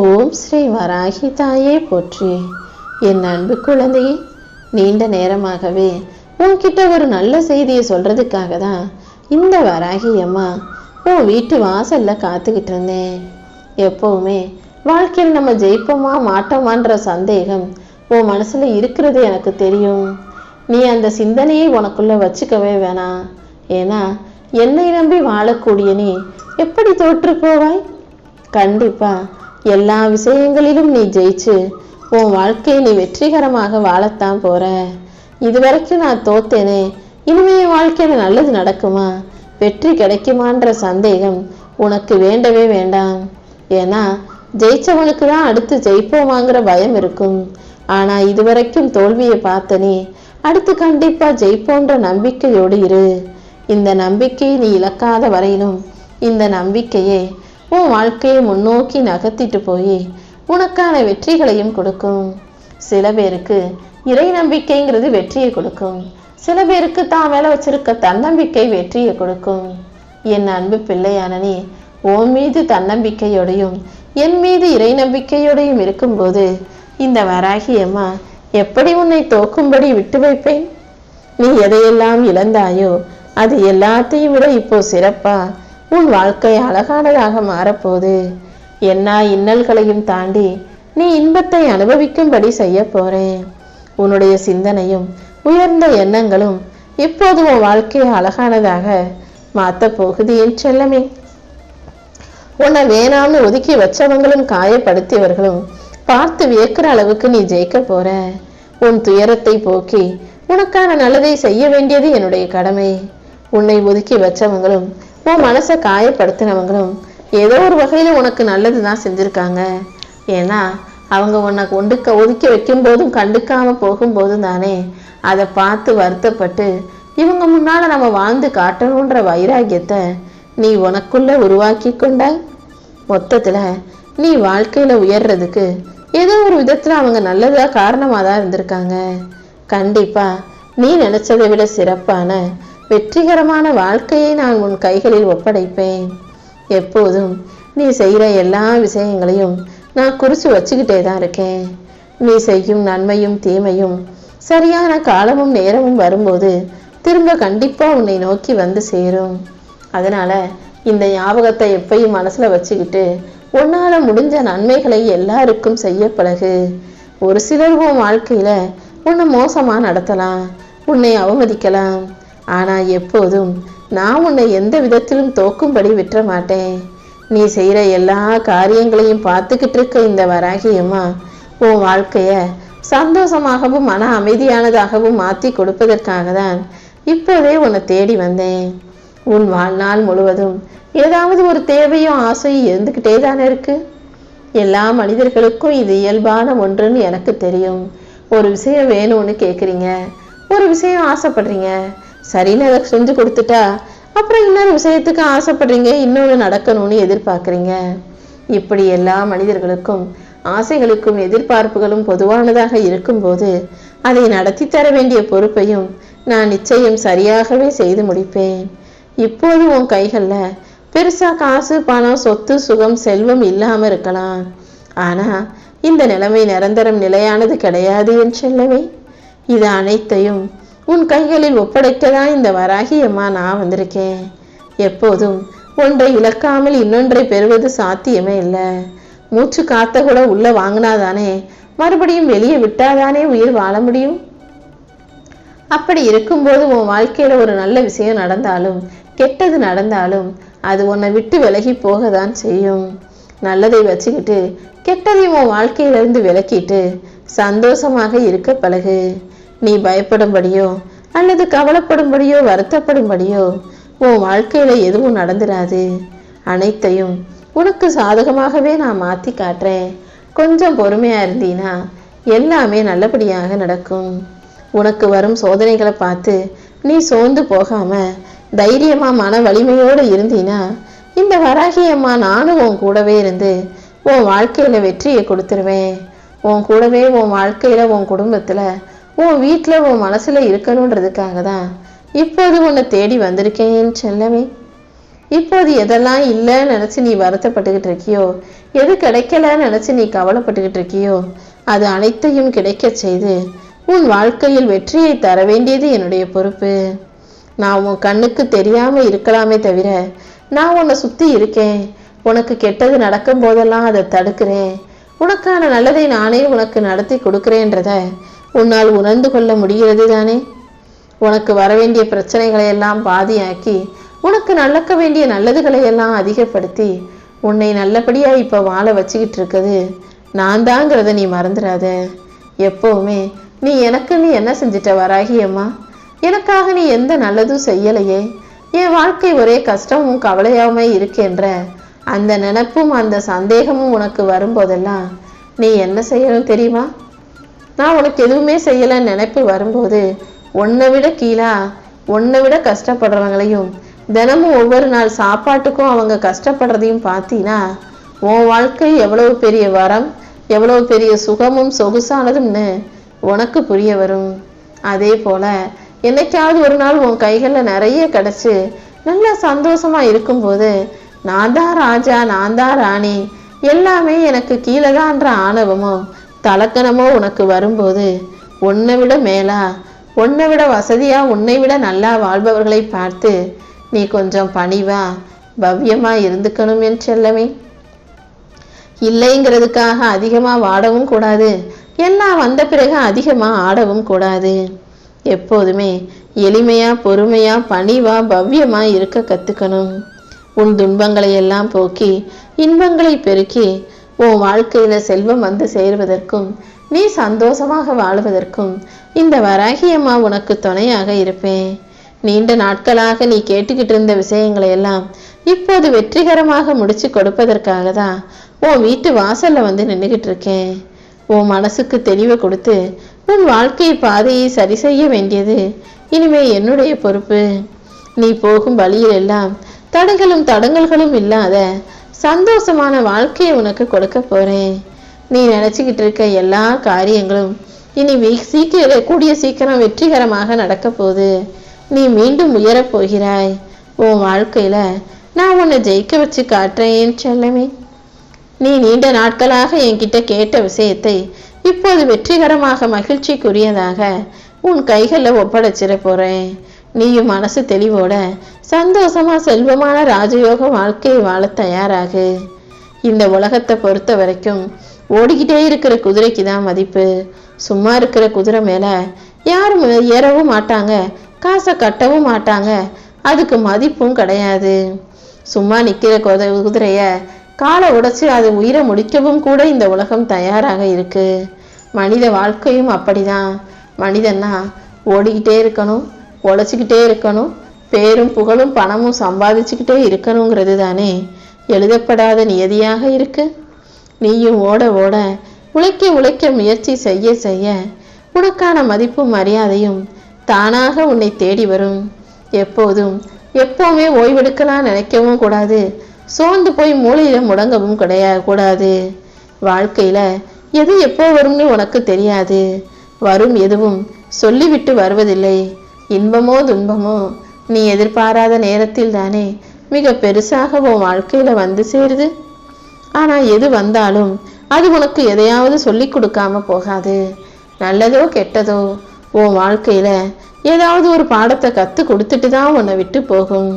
ஓம் ஸ்ரீ வராகி தாயே போற்றி. என் அன்பு குழந்தையே நீண்ட நேரமாகவே உன்கிட்ட ஒரு நல்ல செய்தியை சொல்றதுக்காக தான் இந்த வராகி அம்மா உன் வீட்டு வாசல்ல காத்துக்கிட்டு இருந்தேன். எப்பவுமே வாழ்க்கையில் நம்ம ஜெயிப்போமா மாட்டோமான்ற சந்தேகம் உன் மனசுல இருக்கிறது எனக்கு தெரியும். நீ அந்த சிந்தனையை உனக்குள்ள வச்சுக்கவே வேணாம். ஏன்னா என்னை நம்பி வாழக்கூடிய நீ எப்படி தோற்று போவாய்? கண்டிப்பா எல்லா விஷயங்களிலும் நீ ஜெயிச்சு உன் வாழ்க்கையை நீ வெற்றிகரமாக வாழத்தான் போற. இதுவரைக்கும் நான் தோத்தேனே இனிமே என் வாழ்க்கையில நல்லது நடக்குமா? வெற்றி கிடைக்குமான்ற சந்தேகம் உனக்கு வேண்டவே வேண்டாம். ஏன்னா ஜெயிச்சவனுக்கு தான் அடுத்து ஜெயிப்போமாங்கிற பயம் இருக்கும். ஆனா இதுவரைக்கும் தோல்வியை பார்த்த நீ அடுத்து கண்டிப்பா ஜெயிப்போன்ற நம்பிக்கையோடு இரு. இந்த நம்பிக்கையை நீ இழக்காத வரையிலும் இந்த நம்பிக்கையே உன் வாழ்க்கையை முன்னோக்கி நகர்த்திட்டு போய் உனக்கான வெற்றிகளையும் கொடுக்கும். சில பேருக்கு இறை நம்பிக்கைங்கிறது வெற்றியை கொடுக்கும். சில பேருக்கு தான் மேல வச்சிருக்க தன்னம்பிக்கை வெற்றியை கொடுக்கும். என் அன்பு பிள்ளையான நீ உன் மீது தன்னம்பிக்கையோடையும் என் மீது இறை நம்பிக்கையோடையும் இருக்கும்போது இந்த வராகி அம்மா எப்படி உன்னை தோக்கும்படி விட்டு வைப்பேன்? நீ எதையெல்லாம் இழந்தாயோ அது எல்லாத்தையும் விட இப்போ சிறப்பா உன் வாழ்க்கை அழகானதாக மாறப்போகுது. எல்லா இன்னல்களையும் தாண்டி நீ இன்பத்தை அனுபவிக்கும்படி செய்ய போறேன். உன்னுடைய சிந்தனையும் உயர்ந்த எண்ணங்களும் இப்போது உன் வாழ்க்கையை அழகானதாக மாத்த போகுது என் செல்லமே. உன்னை வேணாம்னு ஒதுக்கி வச்சவங்களும் காயப்படுத்தியவர்களும் பார்த்து வியக்கிற அளவுக்கு நீ ஜெயிக்க போற. உன் துயரத்தை போக்கி உனக்கான நல்லதை செய்ய வேண்டியது என்னுடைய கடமை. உன்னை ஒதுக்கி வச்சவங்களும் உன் மனசை காயப்படுத்தினவங்களும் ஏதோ ஒரு வகையில உனக்கு நல்லது தான் செஞ்சுருக்காங்க. ஏன்னா அவங்க உன்னை ஒண்டுக்க ஒதுக்கி வைக்கும் போதும் கண்டுக்காம போகும்போதும் தானே அதை பார்த்து வருத்தப்பட்டு இவங்க முன்னால் நம்ம வாழ்ந்து காட்டணுன்ற வைராகியத்தை நீ உனக்குள்ளே உருவாக்கி கொண்டாய். மொத்தத்தில் நீ வாழ்க்கையில உயர்றதுக்கு ஏதோ ஒரு விதத்தில் அவங்க நல்லதாக காரணமாக தான் இருந்திருக்காங்க. கண்டிப்பா நீ நினச்சதை விட சிறப்பான வெற்றிகரமான வாழ்க்கையை நான் உன் கைகளில் ஒப்படைப்பேன். எப்போதும் நீ செய்கிற எல்லா விஷயங்களையும் நான் குறித்து வச்சுக்கிட்டே தான் இருக்கேன். நீ செய்யும் நன்மையும் தீமையும் சரியான காலமும் நேரமும் வரும்போது திரும்ப கண்டிப்பாக உன்னை நோக்கி வந்து சேரும். அதனால் இந்த ஞாபகத்தை எப்பயும் மனசில் வச்சுக்கிட்டு உன்னால் முடிஞ்ச நன்மைகளை எல்லாருக்கும் செய்ய பழகு. ஒரு சிலர் உன் வாழ்க்கையில் உன்னை மோசமாக நடத்தலாம் உன்னை அவமதிக்கலாம் ஆனா எப்போதும் நான் உன்னை எந்த விதத்திலும் தோக்கும்படி விட்டுற மாட்டேன் நீ செய்யற எல்லா காரியங்களையும் பார்த்துக்கிட்டு இருக்க இந்த வராகியம்மா உன் வாழ்க்கைய சந்தோஷமாகவும் மன அமைதியானதாகவும் மாற்றி கொடுப்பதற்காக தான் இப்போதே உன்னை தேடி வந்தேன். உன் வாழ்நாள் முழுவதும் ஏதாவது ஒரு தேவையும் ஆசையும் இருந்துக்கிட்டே தானே இருக்கு? எல்லா மனிதர்களுக்கும் இது இயல்பான ஒன்றுன்னு எனக்கு தெரியும். ஒரு விஷயம் வேணும்னு கேட்குறீங்க ஒரு விஷயம் ஆசைப்படுறீங்க. சரின்னு அதை செஞ்சு கொடுத்துட்டா அப்புறம் இன்னொரு விஷயத்துக்கு ஆசைப்படுறீங்க இன்னொன்று நடக்கணும்னு எதிர்பார்க்குறீங்க. இப்படி எல்லா மனிதர்களுக்கும் ஆசைகளுக்கும் எதிர்பார்ப்புகளும் பொதுவானதாக இருக்கும்போது அதை நடத்தி தர வேண்டிய பொறுப்பையும் நான் நிச்சயம் சரியாகவே செய்து முடிப்பேன். இப்போது உன் கைகளில் பெருசாக காசு பணம் சொத்து சுகம் செல்வம் இல்லாமல் இருக்கலாம். ஆனால் இந்த நிலைமை நிரந்தரம் நிலையானது கிடையாது என் செல்லவே இது அனைத்தையும் உன் கைகளில் ஒப்படைக்கதான் இந்த வராகி? அம்மா நான் வந்திருக்கேன். எப்போதும் ஒன்றை இழக்காமல் இன்னொன்றை பெறுவது சாத்தியமே இல்லை. மூச்சு காத்த கூட உள்ள வாங்கினாதானே? மறுபடியும் வெளியே விட்டாதானே உயிர் வாழ முடியும்? அப்படி இருக்கும்போது உன் வாழ்க்கையில ஒரு நல்ல விஷயம் நடந்தாலும் கெட்டது நடந்தாலும் அது உன்னை விட்டு விலகி போக தான் செய்யும். நல்லதை வச்சுக்கிட்டு கெட்டதையும் உன் வாழ்க்கையிலிருந்து விலக்கிட்டு சந்தோஷமாக இருக்க பழகு. நீ பயப்படும்படியோ அல்லது கவலைப்படும்படியோ வருத்தப்படும்படியோ உன் வாழ்க்கையில எதுவும் நடந்துடாது அனைத்தையும் உனக்கு சாதகமாகவே நான் மாத்தி காட்டுறேன். கொஞ்சம் பொறுமையா இருந்தீனா எல்லாமே நல்லபடியாக நடக்கும். உனக்கு வரும் சோதனைகளை பார்த்து நீ சோர்ந்து போகாம தைரியமா மன வலிமையோடு இருந்தீனா இந்த வராகியம்மா நானும் உன் கூடவே இருந்து உன் வாழ்க்கையில வெற்றியை கொடுத்துருவேன். உன் கூடவே உன் வாழ்க்கையில உன் குடும்பத்துல உன் வீட்டில் உன் மனசுல இருக்கணுன்றதுக்காக தான் இப்போது உன்னை தேடி வந்திருக்கேன் செல்லமே. இப்போது எதெல்லாம் இல்லைன்னு நினச்சி நீ வருத்தப்பட்டுக்கிட்டு இருக்கியோ எது கிடைக்கலன்னு நினச்சி நீ கவலைப்பட்டுக்கிட்டு இருக்கியோ அது அனைத்தையும் கிடைக்கச் செய்து உன் வாழ்க்கையில் வெற்றியை தர வேண்டியது என்னுடைய பொறுப்பு. நான் உன் கண்ணுக்கு தெரியாம இருக்கலாமே தவிர நான் உன்னை சுற்றி இருக்கேன். உனக்கு கெட்டது நடக்கும் போதெல்லாம் அதை தடுக்கிறேன். உனக்கான நல்லதை நானே உனக்கு நடத்தி கொடுக்குறேன்றத உன்னால் உணர்ந்து கொள்ள முடிகிறது தானே? உனக்கு வர வேண்டிய பிரச்சனைகளை எல்லாம் பாதியாக்கி உனக்கு நடக்க வேண்டிய நல்லதுகளை எல்லாம் அதிகப்படுத்தி உன்னை நல்லபடியா இப்போ வாழ வச்சுக்கிட்டு இருக்குது நான் தாங்கிறத நீ மறந்துடாத. எப்போவுமே நீ எனக்கு நீ என்ன செஞ்சிட்ட வராகியம்மா எனக்காக நீ எந்த நல்லதும் செய்யலையே. என் வாழ்க்கை ஒரே கஷ்டமும் கவலையாவுமே இருக்கின்ற அந்த நினப்பும் அந்த சந்தேகமும் உனக்கு வரும்போதெல்லாம் நீ என்ன செய்யணும் தெரியுமா? நான் உனக்கு எதுவுமே செய்யலைன்னு நினைப்பு வரும்போது உன்னை விட கீழா உன்னை விட கஷ்டப்படுறவங்களையும் தினமும் ஒவ்வொரு நாள் சாப்பாட்டுக்கும் அவங்க கஷ்டப்படுறதையும் பார்த்தீங்கன்னா உன் வாழ்க்கை எவ்வளவு பெரிய வரம் எவ்வளவு பெரிய சுகமும் சொகுசானதும்னு உனக்கு புரிய வரும். அதே போல என்னைக்காவது ஒரு நாள் உன் கைகளில் நிறைய கிடைச்சு நல்லா சந்தோஷமா இருக்கும்போது நான் தான் ராஜா நான் தான் ராணி எல்லாமே எனக்கு கீழே தான்ற ஆணவமும் தலக்கணமோ உனக்கு வரும்போது உன்னை விட மேலா? உன்னை விட வசதியா? உன்னை விட நல்லா வாழ்பவர்களை பார்த்து நீ கொஞ்சம் பணிவா? பவ்யமா இருந்துக்கணும் என் செல்லமே. இல்லைங்கிறதுக்காக அதிகமா வாடவும் கூடாது. எல்லாம் வந்த பிறகு அதிகமா ஆடவும் கூடாது. எப்போதுமே எளிமையா பொறுமையா பணிவா பவ்யமா இருக்க கத்துக்கணும். உன் துன்பங்களை எல்லாம் போக்கி இன்பங்களை பெருக்கி உன் வாழ்க்கையில செல்வம் வந்து சேருவதற்கும் நீ சந்தோஷமாக வாழ்வதற்கும் இந்த வராகியம்மா உனக்கு துணையாக இருப்பேன். நீண்ட நாட்களாக நீ கேட்டுக்கிட்டு இருந்த விஷயங்களை எல்லாம் இப்போது வெற்றிகரமாக முடிச்சு கொடுப்பதற்காக தான் உன் வீட்டு வாசல்ல வந்து நின்றுகிட்டு இருக்கேன். உன் மனசுக்கு தெளிவை கொடுத்து உன் வாழ்க்கை பாதையை சரி செய்ய வேண்டியது இனிமே என்னுடைய பொறுப்பு. நீ போகும் வழியில் எல்லாம் தடைகளும் தடங்கல்களும் இல்லாத சந்தோஷமான வாழ்க்கையை உனக்கு கொடுக்க போறேன். நீ நினைச்சுக்கிட்டு இருக்க எல்லா காரியங்களும் இனி வீக் சீக்கிர கூடிய சீக்கிரம் வெற்றிகரமாக நடக்க போகுது. நீ மீண்டும் உயரப் போகிறாய். உன் வாழ்க்கையில நான் உன்னை ஜெயிக்க வச்சு காட்டுறேன் செல்லமே. நீ நீண்ட நாட்களாக என்கிட்ட கேட்ட விஷயத்தை இப்போது வெற்றிகரமாக மகிழ்ச்சிக்குரியதாக உன் கைகளில் ஒப்படைச்சிட போறேன். நீயும் மனசு தெளிவோட சந்தோஷமா செல்வமான ராஜயோக வாழ்க்கையை வாழ தயாராகு. இந்த உலகத்தை பொறுத்த வரைக்கும் ஓடிக்கிட்டே இருக்கிற குதிரைக்கு தான் மதிப்பு. சும்மா இருக்கிற குதிரை மேலே யாரும் ஏறவும் மாட்டாங்க காசை கட்டவும் மாட்டாங்க. அதுக்கு மதிப்பும் கிடையாது. சும்மா நிற்கிற குத குதிரைய காலை உடைச்சி அது உயிரை முடிக்கவும் கூட இந்த உலகம் தயாராக இருக்கு. மனித வாழ்க்கையும் அப்படிதான். மனிதன்னா ஓடிக்கிட்டே இருக்கணும். உழைச்சிக்கிட்டே இருக்கணும். பேரும் புகழும் பணமும் சம்பாதிச்சுக்கிட்டே இருக்கணுங்கிறது தானே. எழுதப்படாத நியதியாக இருக்கு. நீயும் ஓட ஓட உழைக்க உழைக்க முயற்சி செய்ய செய்ய உனக்கான மதிப்பும் மரியாதையும் தானாக உன்னை தேடி வரும். எப்போதும் எப்போவுமே ஓய்வெடுக்கலாம் நினைக்கவும் கூடாது. சோர்ந்து போய் மூளையில முடங்கவும் கிடையாது கூடாது. வாழ்க்கையில எது எப்போ வரும்னு உனக்கு தெரியாது. வரும் எதுவும் சொல்லிவிட்டு வருவதில்லை. இன்பமோ துன்பமோ நீ எதிர்பாராத நேரத்தில் தானே மிக பெருசாக உன் வாழ்க்கையில வந்து சேருது. ஆனா எது வந்தாலும் அது உனக்கு எதையாவது சொல்லி கொடுக்காம போகாது. நல்லதோ கெட்டதோ உன் வாழ்க்கையில ஏதாவது ஒரு பாடத்தை கத்து கொடுத்துட்டு தான் உன்னை விட்டு போகும்.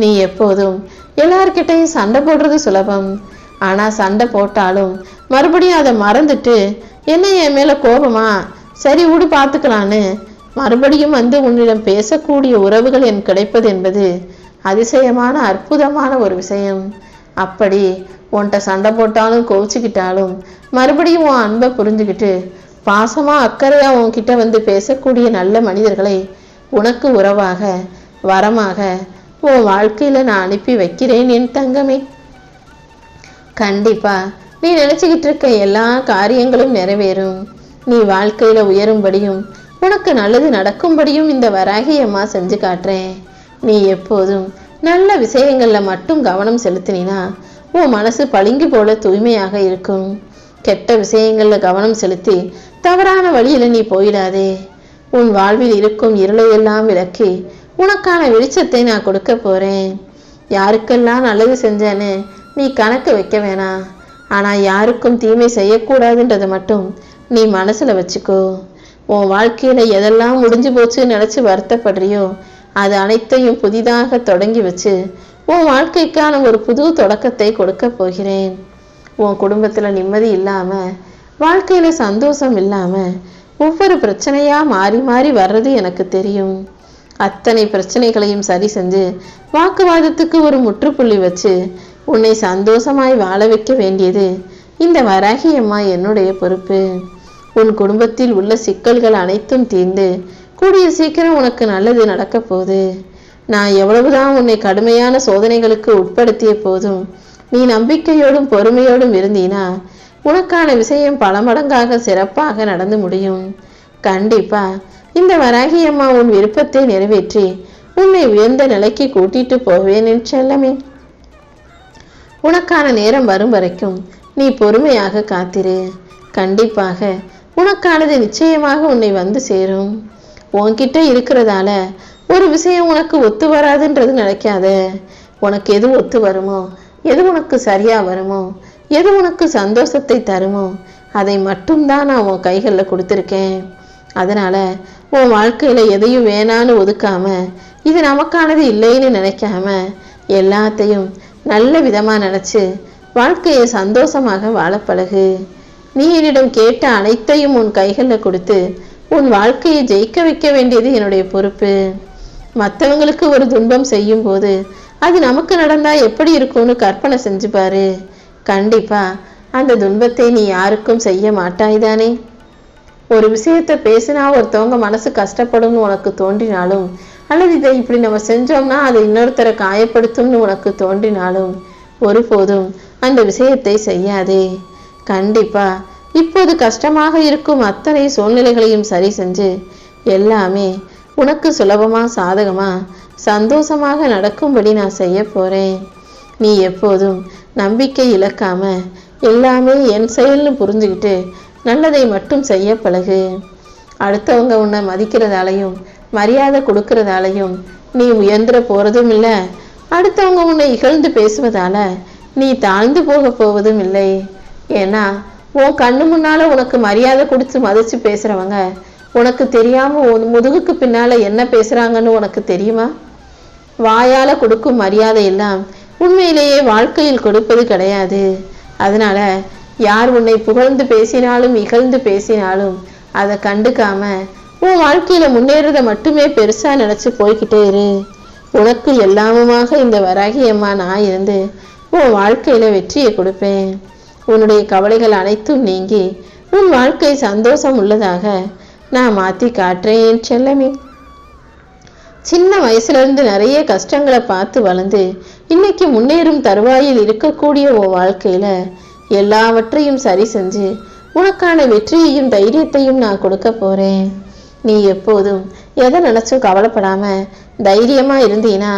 நீ எப்போதும் எல்லார்கிட்டையும் சண்டை போடுறது சுலபம். ஆனா சண்டை போட்டாலும் மறுபடியும் அதை மறந்துட்டு என்ன என் மேல கோபமா சரி விடு பார்த்துக்கலான்னு மறுபடியும் வந்து உன்னிடம் பேசக்கூடிய உறவுகள் என் கிடைப்பது என்பது அதிசயமான அற்புதமான ஒரு விஷயம். அப்படி உன்கிட்ட சண்டை போட்டாலும் கோவிச்சுக்கிட்டாலும் மறுபடியும் உன் அன்பை புரிஞ்சுக்கிட்டு பாசமா அக்கறையா உன்கிட்ட வந்து பேசக்கூடிய நல்ல மனிதர்களை உனக்கு உறவாக வரமாக உன் வாழ்க்கையில நான் அனுப்பி வைக்கிறேன் என் தங்கமே. கண்டிப்பா நீ நினச்சிக்கிட்டு இருக்க எல்லா காரியங்களும் நிறைவேறும். நீ வாழ்க்கையில உயரும்படியும் உனக்கு நல்லது நடக்கும்படியும் இந்த வராகி அம்மா செஞ்சு காட்டுறேன். நீ எப்போதும் நல்ல விஷயங்களில் மட்டும் கவனம் செலுத்தினா உன் மனசு பளிங்கு போல தூய்மையாக இருக்கும். கெட்ட விஷயங்களில் கவனம் செலுத்தி தவறான வழியில நீ போயிடாதே. உன் வாழ்வில் இருக்கும் இருளையெல்லாம் விளக்கி உனக்கான வெளிச்சத்தை நான் கொடுக்க போறேன். யாருக்கெல்லாம் நல்லது செஞ்சேன்னு நீ கணக்கு வைக்க வேணாம். ஆனால் யாருக்கும் தீமை செய்யக்கூடாதுன்றதை மட்டும் நீ மனசுல வச்சுக்கோ. உன் வாழ்க்கையில் எதெல்லாம் முடிஞ்சு போச்சுன்னு நினச்சி வருத்தப்படுறியோ அது அனைத்தையும் புதிதாக தொடங்கி வச்சு உன் வாழ்க்கைக்கான ஒரு புது தொடக்கத்தை கொடுக்க போகிறேன். உன் குடும்பத்தில் நிம்மதி இல்லாமல் வாழ்க்கையில் சந்தோஷம் இல்லாமல் ஒவ்வொரு பிரச்சனையாக மாறி மாறி வர்றது எனக்கு தெரியும். அத்தனை பிரச்சனைகளையும் சரி செஞ்சு வாக்குவாதத்துக்கு ஒரு முற்றுப்புள்ளி வச்சு உன்னை சந்தோஷமாய் வாழ வைக்க வேண்டியது இந்த வராகியம்மா என்னுடைய பொறுப்பு. உன் குடும்பத்தில் உள்ள சிக்கல்கள் அனைத்தும் தீர்ந்து கூடிய சீக்கிரம் உனக்கு நல்லது நடக்க போகுது. நான் எவ்வளவுதான் உன்னை கடுமையான சோதனைகளுக்கு உட்படுத்திய போதும் நீ நம்பிக்கையோடும் பொறுமையோடும் இருந்தீனா உனக்கான விஷயம் பல மடங்காக சிறப்பாக நடந்து முடியும். கண்டிப்பா இந்த வராகி அம்மா உன் விருப்பத்தை நிறைவேற்றி உன்னை உயர்ந்த நிலைக்கு கூட்டிட்டு போவேன் செல்லமே. உனக்கான நேரம் வரும் வரைக்கும் நீ பொறுமையாக காத்திரு. கண்டிப்பாக உனக்கானது நிச்சயமாக உன்னை வந்து சேரும். உன்கிட்ட இருக்கிறதால ஒரு விஷயம் உனக்கு ஒத்து வராதுன்றது நினைக்காத. உனக்கு எது ஒத்து வருமோ எது உனக்கு சரியா வருமோ எது உனக்கு சந்தோஷத்தை தருமோ அதை மட்டும்தான் நான் உன் கைகளில் கொடுத்துருக்கேன். அதனால உன் வாழ்க்கையில் எதையும் வேணான்னு ஒதுக்காம இது நமக்கானது இல்லைன்னு நினைக்காம எல்லாத்தையும் நல்ல விதமாக நினச்சி வாழ்க்கையை சந்தோஷமாக வாழப்பழகு நீ என்னிடம் கேட்ட அனைத்தையும் உன் கைகளில் கொடுத்து உன் வாழ்க்கையை ஜெயிக்க வைக்க வேண்டியது என்னுடைய பொறுப்பு. மற்றவங்களுக்கு ஒரு துன்பம் செய்யும் போது அது நமக்கு நடந்தா எப்படி இருக்கும்னு கற்பனை செஞ்சு பாரு. கண்டிப்பா அந்த துன்பத்தை நீ யாருக்கும் செய்ய மாட்டாய் தானே. ஒரு விஷயத்த பேசினா ஒருத்தவங்க மனசு கஷ்டப்படும்னு உனக்கு தோன்றினாலும் அல்லது இதை இப்படி நம்ம செஞ்சோம்னா அது இன்னொருத்தரை காயப்படுத்தும்னு உனக்கு தோன்றினாலும் ஒருபோதும் அந்த விஷயத்தை செய்யாதே. கண்டிப்பா. இப்போது கஷ்டமாக இருக்கும் அத்தனை சூழ்நிலைகளையும் சரி செஞ்சு எல்லாமே உனக்கு சுலபமாக சாதகமாக சந்தோஷமாக நடக்கும்படி நான் செய்ய போகிறேன் நீ எப்போதும் நம்பிக்கை இழக்காம எல்லாமே என் செயல்னு புரிஞ்சுக்கிட்டு நல்லதை மட்டும் செய்ய பழகு. அடுத்தவங்க உன்னை மதிக்கிறதாலையும் மரியாதை கொடுக்கறதாலையும் நீ உயர்ந்துட போகிறதும் இல்லை. அடுத்தவங்க உன்னை இகழ்ந்து பேசுவதால நீ தாழ்ந்து போக போவதும் இல்லை. ஏன்னா உன் கண்ணு முன்னால உனக்கு மரியாதை கொடுத்து மதித்து பேசுகிறவங்க உனக்கு தெரியாமல் உன் முதுகுக்கு பின்னால என்ன பேசுகிறாங்கன்னு உனக்கு தெரியுமா? வாயால் கொடுக்கும் மரியாதை எல்லாம் உண்மையிலேயே வாழ்க்கையில் கொடுப்பது கிடையாது. அதனால யார் உன்னை புகழ்ந்து பேசினாலும் இகழ்ந்து பேசினாலும் அதை கண்டுக்காம உன் வாழ்க்கையில் முன்னேறத மட்டுமே பெருசாக நினச்சி போய்கிட்டே இரு. உனக்கு எல்லாமுமாக இந்த வராகி அம்மா நான் இருந்து உன் வாழ்க்கையில் வெற்றியை கொடுப்பேன். உன்னுடைய கவலைகள் அனைத்தும் நீங்கி உன் வாழ்க்கை சந்தோஷம் உள்ளதாக நான் மாற்றி காட்டுறேன் செல்லமே. சின்ன வயசுல இருந்து நிறைய கஷ்டங்களை பார்த்து வளர்ந்து இன்னைக்கு முன்னேறும் தருவாயில் இருக்கக்கூடிய உன் வாழ்க்கையில எல்லாவற்றையும் சரி செஞ்சு உனக்கான வெற்றியையும் தைரியத்தையும் நான் கொடுக்க போறேன். நீ எப்போதும் எதை நினச்சும் கவலைப்படாம தைரியமா இருந்தீனா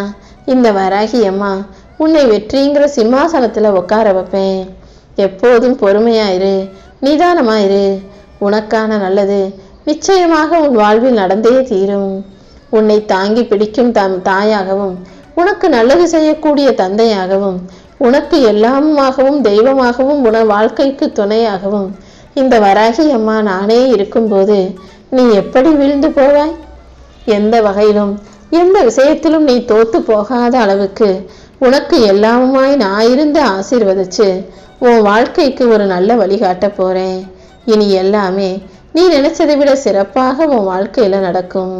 இந்த வராகி அம்மா உன்னை வெற்றிங்கிற சிம்மாசனத்தில் உட்கார வைப்பேன். எப்போதும் பொறுமையாயிரு நிதானமாயிரு. உனக்கான நல்லது நிச்சயமாக உன் வாழ்வில் நடந்தே தீரும். உன்னை தாங்கி பிடிக்கும் தம் தாயாகவும் உனக்கு நல்லது செய்யக்கூடிய தந்தையாகவும் உனக்கு எல்லாமுமாகவும் தெய்வமாகவும் உன வாழ்க்கைக்கு துணையாகவும் இந்த வராகி அம்மா நானே இருக்கும்போது நீ எப்படி விழுந்து போவாய்? எந்த வகையிலும் எந்த விஷயத்திலும் நீ தோத்து போகாத அளவுக்கு உனக்கு எல்லாமுமாய் நான் இருந்து ஆசீர்வதிச்சு உன் வாழ்க்கைக்கு ஒரு நல்ல வழிகாட்ட போறேன். இனி எல்லாமே நீ நினைச்சதை விட சிறப்பாக உன் வாழ்க்கையில நடக்கும்.